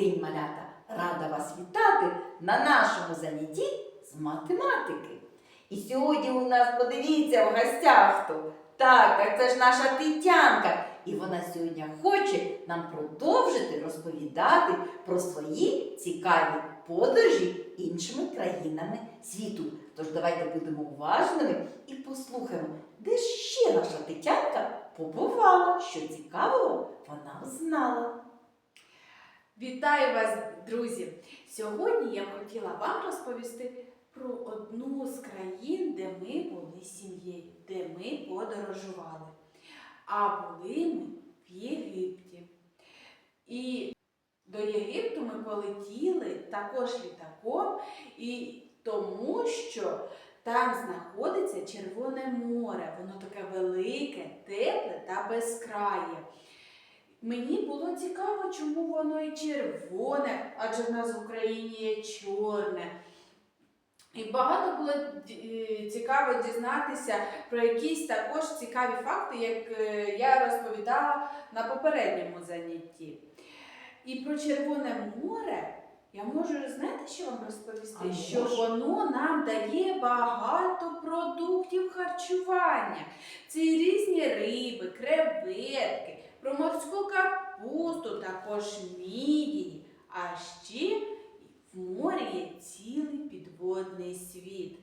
день, малята! Рада вас вітати на нашому занятті з математики. І сьогодні у нас, подивіться, в гостях хто. Так, так це ж наша Тетянка. І вона сьогодні хоче нам продовжити розповідати про свої цікаві подорожі іншими країнами світу. Тож давайте будемо уважними і послухаємо, де ще наша Тетянка побувала, що цікавого вона знала. Вітаю вас, друзі! Сьогодні я хотіла вам розповісти про одну з країн, де ми були сім'єю, де ми подорожували. А були ми в Єгипті. І до Єгипту ми полетіли також літаком, і тому що там знаходиться Червоне море. Воно таке велике, тепле та безкрає. Мені було цікаво, чому воно і червоне, адже в нас в Україні є чорне. І багато було е, цікаво дізнатися про якісь також цікаві факти, як е, я розповідала на попередньому занятті. І про Червоне море я можу, знаєте, що вам розповісти? А що можеш? воно нам дає багато продуктів харчування. Це різні риби, креветки, про морську капусту, також мідії. А ще в морі є цілий підводний світ.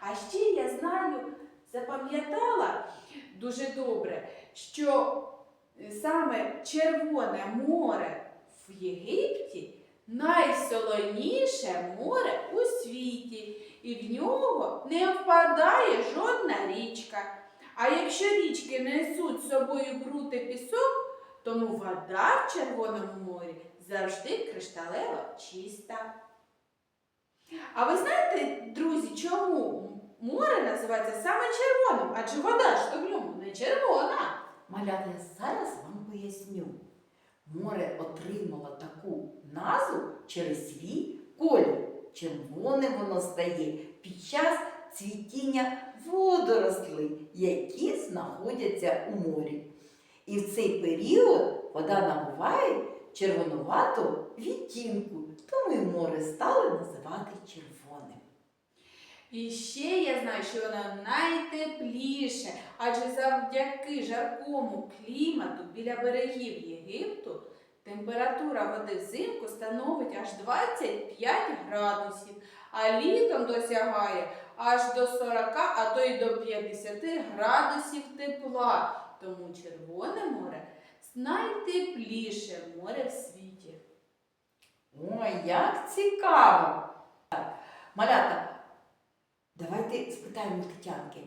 А ще я знаю, запам'ятала дуже добре, що саме Червоне море в Єгипті найсолоніше море у світі, і в нього не впадає жодна річка. А якщо річки несуть з собою бруд і пісок, тому вода в Червоному морі завжди кришталево чиста. А ви знаєте, друзі, чому море називається саме червоним? Адже вода ж то в ньому не червона. Малята, я зараз вам поясню. Море отримало таку назву через свій колір. Червоним воно стає під час цвітіння водорослей, які знаходяться у морі. І в цей період вода набуває червонуватого відтінку, тому і море стали називати червоним. І ще я знаю, що воно найтепліше, адже завдяки жаркому клімату біля берегів Єгипту температура води взимку становить аж 25 градусів, а літом досягає аж до 40, а то й до 50 градусів тепла. Тому Червоне море найтепліше море в світі. Ой, як цікаво! Малята, давайте спитаємо Тетянки,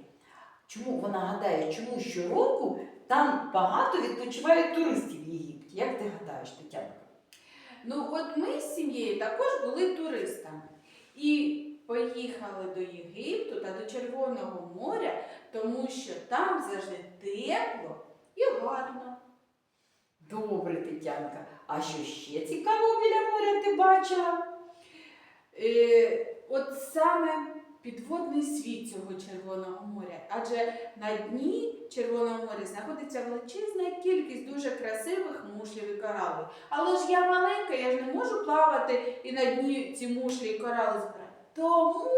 чому вона гадає, чому щороку там багато відпочивають туристів в Єгипті? Як ти гадаєш, Тетянка? Ну, от ми з сім'єю також були туристами і поїхали до Єгипту та до Червоного моря, тому що там завжди тепло і гарно. Добре, Тетянка. А що ще цікавого біля моря ти бачила? Е, от саме підводний світ цього Червоного моря, адже на дні Червоного моря знаходиться величезна кількість дуже красивих мушлів і коралів. Але ж я маленька, я ж не можу плавати і на дні ці мушлі і корали збирати. Тому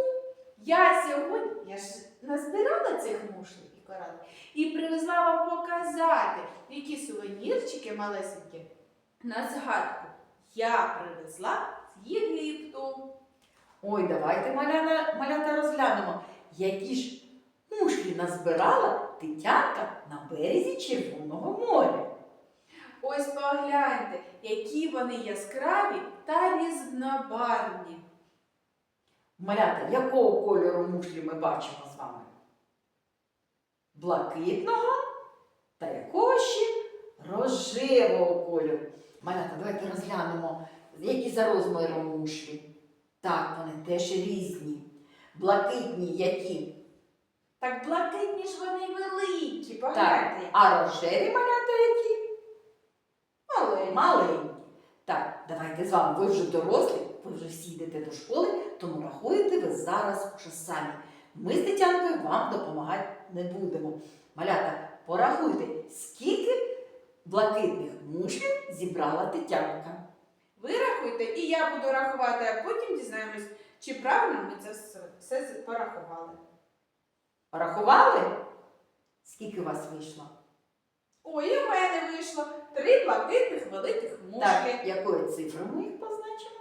я сьогодні, я ж назбирала цих мушлів і коралів і привезла вам показати, які сувенірчики малесенькі на згадку я привезла з Єгипту. Ой, давайте маляна, малята розглянемо, які ж мушлі назбирала Тетянка на березі Червоного моря. Ось погляньте, які вони яскраві та різнобарвні. Малята, якого кольору мушлі ми бачимо з вами? Блакитного та якого ще рожевого кольору. Малята, давайте розглянемо, які за розміром мушлі. Так, вони теж різні. Блакитні які? Так блакитні ж вони великі, Так, а рожеві малята які? Маленькі. Маленькі. Так, давайте з вами, ви вже дорослі, ви вже всі йдете до школи, тому рахуєте ви зараз вже самі. Ми з Тетянкою вам допомагати не будемо. Малята, порахуйте, скільки блакитних мушлів зібрала Тетянка. Ви порахуйте, і я буду рахувати, а потім дізнаємось, чи правильно ми це все, порахували. Порахували? Скільки у вас вийшло? Ой, і в мене вийшло три блакитних великих мушки. Так, якою цифрою ми їх позначимо?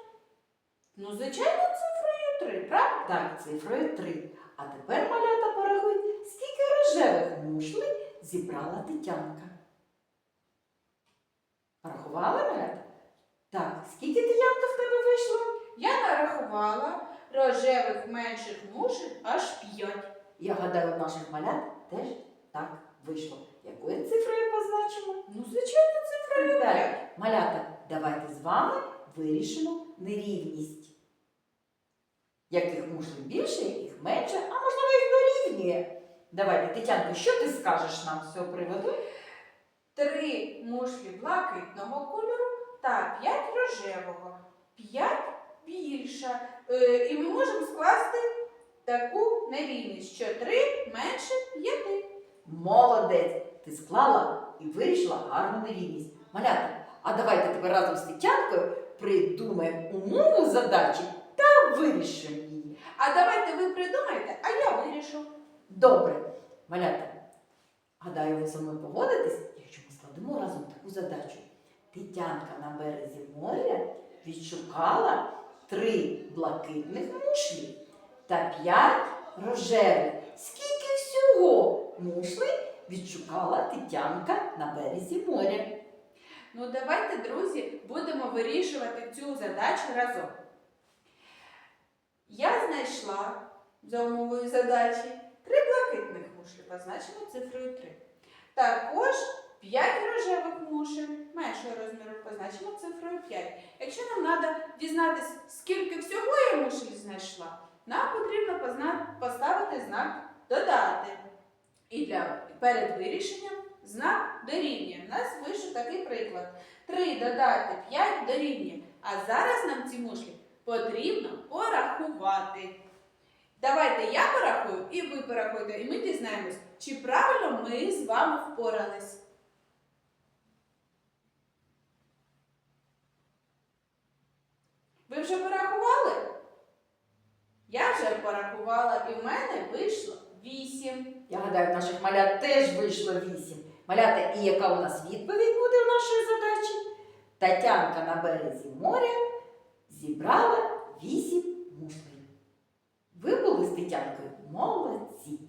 Ну, звичайно, цифрою три, правда? Так, цифрою 3. А тепер, малята, порахують, скільки рожевих мушлей зібрала Тетянка. Порахували, малята? Так, скільки Тетянка в тебе вийшло? Я нарахувала рожевих менших мушек аж п'ять. Я гадаю, у наших малят теж так вийшло. Якою цифрою позначимо? Ну, звичайно, цифрою Так. Малята, давайте з вами вирішимо нерівність. Яких мушлей більше, яких менше, а можливо їх дорівнює. Давайте, Тетянко, що ти скажеш нам з цього приводу? Три мушлі блакитного кольору та п'ять рожевого. П'ять більша. Е, і ми можемо скласти таку нерівність, що три менше п'яти. Молодець! Ти склала і вирішила гарну нерівність. Малята, а давайте тепер разом з Тетянкою придумаємо умову задачі та вирішимо її. А давайте ви придумаєте, а я вирішу. Добре, малята, гадаю, ви зі мною погодитесь, якщо ми складемо разом таку задачу. Тетянка на березі моря відшукала три блакитних мушлі та п'ять рожевих. Скільки всього мушлей відшукала Тетянка на березі моря? Ну, давайте, друзі, будемо вирішувати цю задачу разом. Я знайшла за умовою задачі три блакитних мушлі, позначимо цифрою 3. Також 5 рожевих мушель меншого розміру, позначимо цифрою 5. Якщо нам треба дізнатися, скільки всього я мушель знайшла, нам потрібно поставити знак додати. І для перед вирішенням знак дорівнює. У нас вийшов такий приклад. 3 додати 5 дорівнює. А зараз нам ці мушлі потрібно порахувати. Давайте я порахую і ви порахуйте, і ми дізнаємось, чи правильно ми з вами впорались. Ви вже порахували? Я вже порахувала, і в мене вийшло 8. Я гадаю, в наших малят теж вийшло вісім. Малята, і яка у нас відповідь буде у нашої задачі? Тетянка на березі моря зібрала вісім мушлей. Ви були з Тетянкою молодці.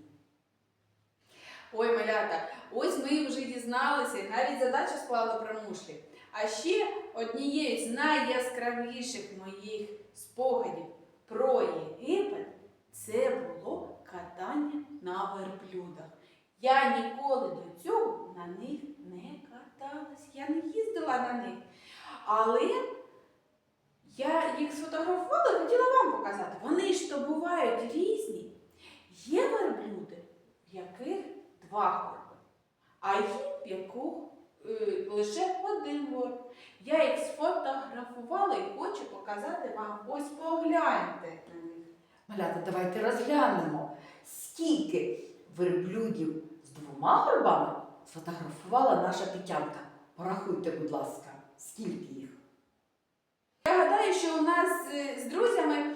Ой, малята, ось ми вже дізналися, навіть задачу склали про мушлі. А ще однією з найяскравіших моїх спогадів про Єгипет це було катання на верблюдах. Я ніколи до цього на них не каталась, я не їздила на них. Але я їх сфотографувала хотіла вам показати. Вони ж то бувають різні. Є верблюди, в яких два горби, а є в яких лише один горб. Я їх сфотографувала і хочу показати вам. Ось погляньте на них. Малята, давайте розглянемо, скільки верблюдів з двома горбами сфотографувала наша Тетянка. Порахуйте, будь ласка, скільки їх? Я гадаю, що у нас е, з друзями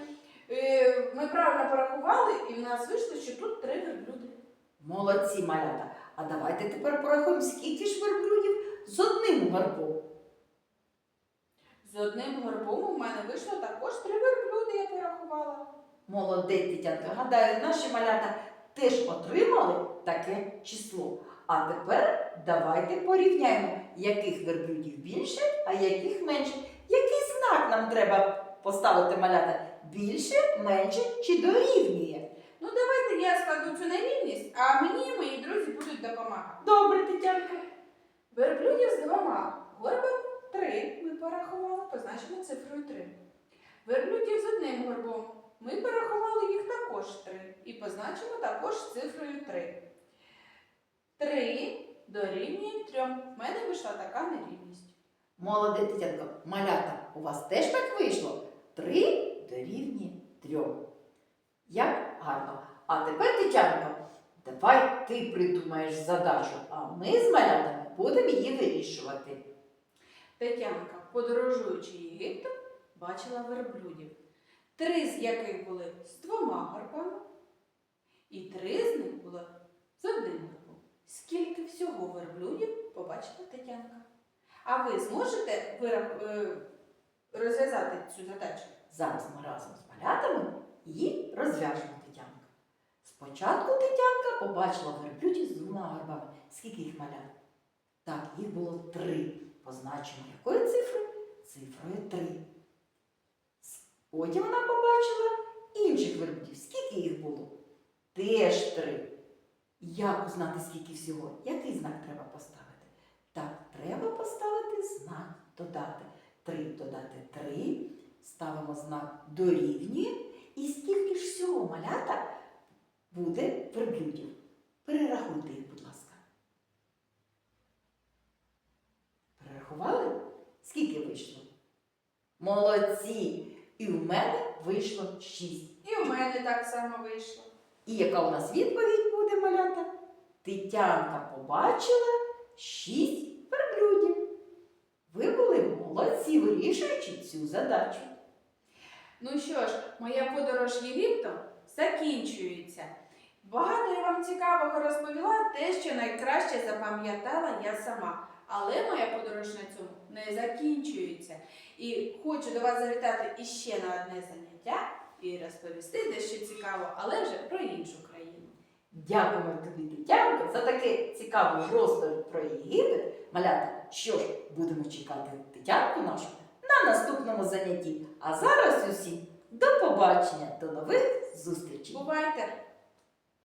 е, ми правильно порахували, і в нас вийшло, що тут три верблюди. Молодці, малята. А давайте тепер порахуємо, скільки ж верблюдів з одним горбом. З одним горбом у мене вийшло також три верблюди, я порахувала. Молодець, Тетянка. Гадаю, наші малята теж отримали таке число. А тепер давайте порівняємо, яких верблюдів більше, а яких менше. Який знак нам треба поставити малята? Більше, менше чи дорівнює? Ну давайте я складу цю нерівність, а мені і мої друзі будуть допомагати. Добре, Тетянка. Верблюдів з двома горбами три. Ми порахували, позначимо цифрою три. Верблюдів з одним горбом. Ми порахували їх також три. І позначимо також цифрою три. Три дорівнює трьом. В мене вийшла така нерівність. Молодець, Тетянка. Малята, у вас теж так вийшло? Три дорівнює трьом. Як гарно. А тепер, Тетянка, давай ти придумаєш задачу, а ми з малятами будемо її вирішувати. Тетянка, подорожуючи Єгиптом, бачила верблюдів, три з яких були з двома горбами, і три з них були з одним горбом. Скільки всього верблюдів побачила Тетянка? А ви зможете е, розв'язати цю задачу? Зараз ми разом з малятами її розв'яжемо. Спочатку Тетянка побачила верблюдів з двома горбами. Скільки їх малят? Так, їх було три. Позначимо якою цифрою? Цифрою три. Потім вона побачила інших верблюдів. Скільки їх було? Теж три. Як узнати, скільки всього? Який знак треба поставити? Так, треба поставити знак додати. Три додати три. Ставимо знак дорівнює. І скільки ж всього малята буде верблюдів? Перерахуйте їх, будь ласка. Перерахували? Скільки вийшло? Молодці! І в мене вийшло шість. І у мене так само вийшло. І яка у нас відповідь буде, малята? Тетянка побачила шість верблюдів. Ви були молодці, вирішуючи цю задачу. Ну що ж, моя подорож Єгиптом закінчується. Багато я вам цікавого розповіла, те, що найкраще запам'ятала я сама. Але моя подорож на цьому не закінчується. І хочу до вас завітати іще на одне заняття і розповісти дещо цікаво, але вже про іншу країну. Дякуємо тобі, Тетянко, за таке цікаве розповідь про Єгипет. Малята, що ж, будемо чекати Тетянку нашу на наступному занятті. А зараз усім до побачення, до нових зустрічей! Бувайте!